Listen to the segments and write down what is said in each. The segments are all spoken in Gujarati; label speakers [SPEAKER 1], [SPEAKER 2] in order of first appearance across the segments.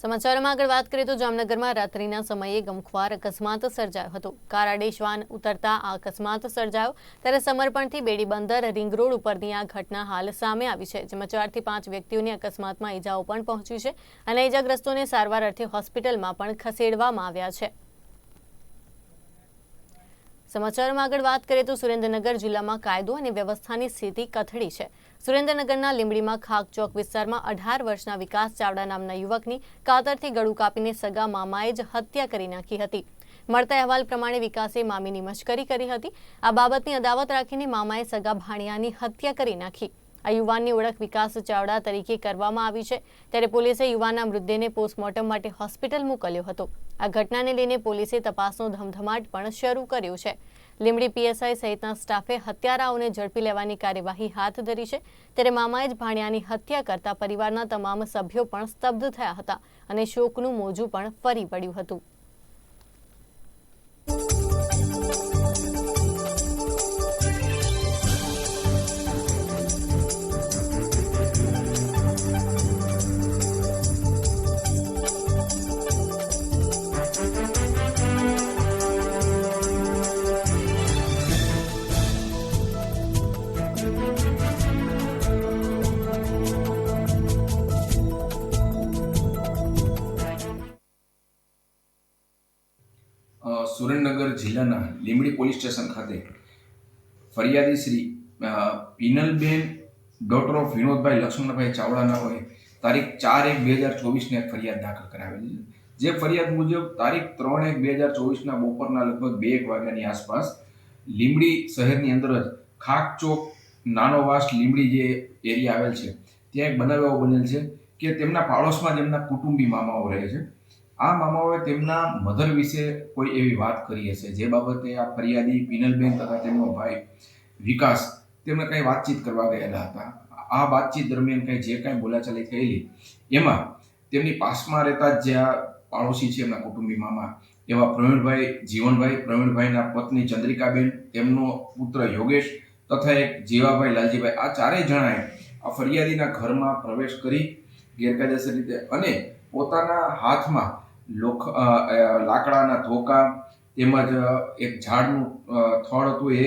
[SPEAKER 1] સમાચારોમાં આગળ વાત કરીએ તો જામનગરમાં રાત્રિના સમયે ગમખ્વાર અકસ્માત સર્જાયો હતો. કાર શ્વાન ઉતરતા આ અકસ્માત સર્જાયો ત્યારે સમર્પણથી બેડી બંદર રિંગ રોડ ઉપરની આ ઘટના હાલ સામે આવી છે, જેમાં ચારથી પાંચ વ્યક્તિઓને અકસ્માતમાં ઈજાઓ પણ પહોંચી છે અને ઈજાગ્રસ્તોને સારવાર અર્થે હોસ્પિટલમાં પણ ખસેડવામાં આવ્યા છે. સમાચારમાં આગળ વાત કરીએ તો સુરેન્દ્રનગર જિલ્લામાં કાયદો અને વ્યવસ્થાની સ્થિતિ કથળી છે. સુરેન્દ્રનગરના લીંબડીમાં ખાક ચોક વિસ્તારમાં અઢાર વર્ષના વિકાસ ચાવડા નામના યુવકની કાતરથી ગળું કાપીને સગા મામાએ જ હત્યા કરી નાખી હતી. મળતા અહેવાલ પ્રમાણે વિકાસે મામીની મશ્કરી કરી હતી. આ બાબતની અદાવત રાખીને મામાએ સગા ભાણિયાની હત્યા કરી નાખી. આ યુવાનની ઓળખ વિકાસ ચાવડા તરીકે કરવામાં આવી છે. ત્યારે પોલીસે યુવાનના મૃતદેહને પોસ્ટમોર્ટમ માટે હોસ્પિટલ મોકલ્યો હતો. આ ઘટનાને લઈને પોલીસે તપાસનો ધમધમાટ પણ શરૂ કર્યો છે. લીમડી પીએસઆઈ સહિતના સ્ટાફે હત્યારાઓને ઝડપી લેવાની કાર્યવાહી હાથ ધરી છે. ત્યારે મામાએ જ ભાણિયાની હત્યા કરતા પરિવારના તમામ સભ્યો પણ સ્તબ્ધ થયા હતા અને શોકનું મોજું પણ ફરી પડ્યું હતું.
[SPEAKER 2] સુરેન્દ્રનગર જિલ્લાના લીંબડી પોલીસ સ્ટેશન ખાતે ફરિયાદી શ્રી પિનલબેન ડોટર ઓફ વિનોદભાઈ લક્ષ્મણભાઈ ચાવડાના હોય તારીખ ચાર એક બે હજાર ચોવીસને ફરિયાદ દાખલ કરાવેલી જે ફરિયાદ મુજબ તારીખ ત્રણ એક બે હજાર ચોવીસના બપોરના લગભગ બે એક વાગ્યાની આસપાસ લીંબડી શહેરની અંદર જ ખાક ચોક નાનો વાસ લીંબડી જે એરિયા આવેલ છે, ત્યાં એક બનાવ એવો બનેલ છે કે તેમના પાડોશમાં જ એમના કુટુંબી મામાઓ રહે છે. આ મામાઓએ તેમના મધર વિશે કોઈ એવી વાત કરી હશે? જે બાબતે આ ફરિયાદી પિનલબેન તથા તેમનો ભાઈ વિકાસ તેમને કંઈ વાતચીત કરવા ગયેલા હતા? આ વાતચીત દરમિયાન કંઈ જે કાંઈ બોલાચાલી થયેલી, એમાં તેમની પાસમાં રહેતા જે આ પાડોશી છે એમના કુટુંબી મામા, એવા પ્રવીણભાઈ, જીવનભાઈ, પ્રવીણભાઈના પત્ની ચંદ્રિકાબેન, તેમનો પુત્ર યોગેશ તથા એક જીવાભાઈ લાલજીભાઈ, આ ચારેય જણાએ આ ફરિયાદીના ઘરમાં પ્રવેશ કરી ગેરકાયદેસર રીતે અને પોતાના હાથમાં લોખ લાકડાના ધોકા તેમજ એક ઝાડનું થળ હતું એ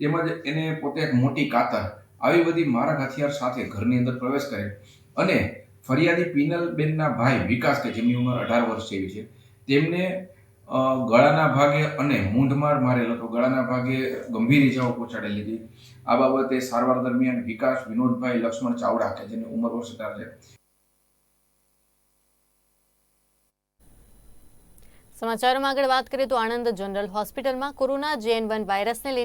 [SPEAKER 2] તેમજ એને પોતે એક મોટી કાતર આવી બધી મારક હથિયાર સાથે ઘરની અંદર પ્રવેશ કરે અને ફરિયાદી પિનલબેનના ભાઈ વિકાસ, કે જેમની ઉંમર અઢાર વર્ષ જેવી છે, તેમને ગળાના ભાગે અને મૂંઢમાર મારેલ હતો. ગળાના ભાગે ગંભીર ઇજાઓ પહોંચાડેલી હતી. આ બાબતે સારવાર દરમિયાન વિકાસ, વિનોદભાઈ લક્ષ્મણ ચાવડા, કે જેની ઉંમર વર્ષ છે
[SPEAKER 1] સમાચારોમાં આગળ વાત કરીએ તો આણંદ જનરલ હોસ્પિટલમાં કોરોના જેએન વન વાયરસને લઈને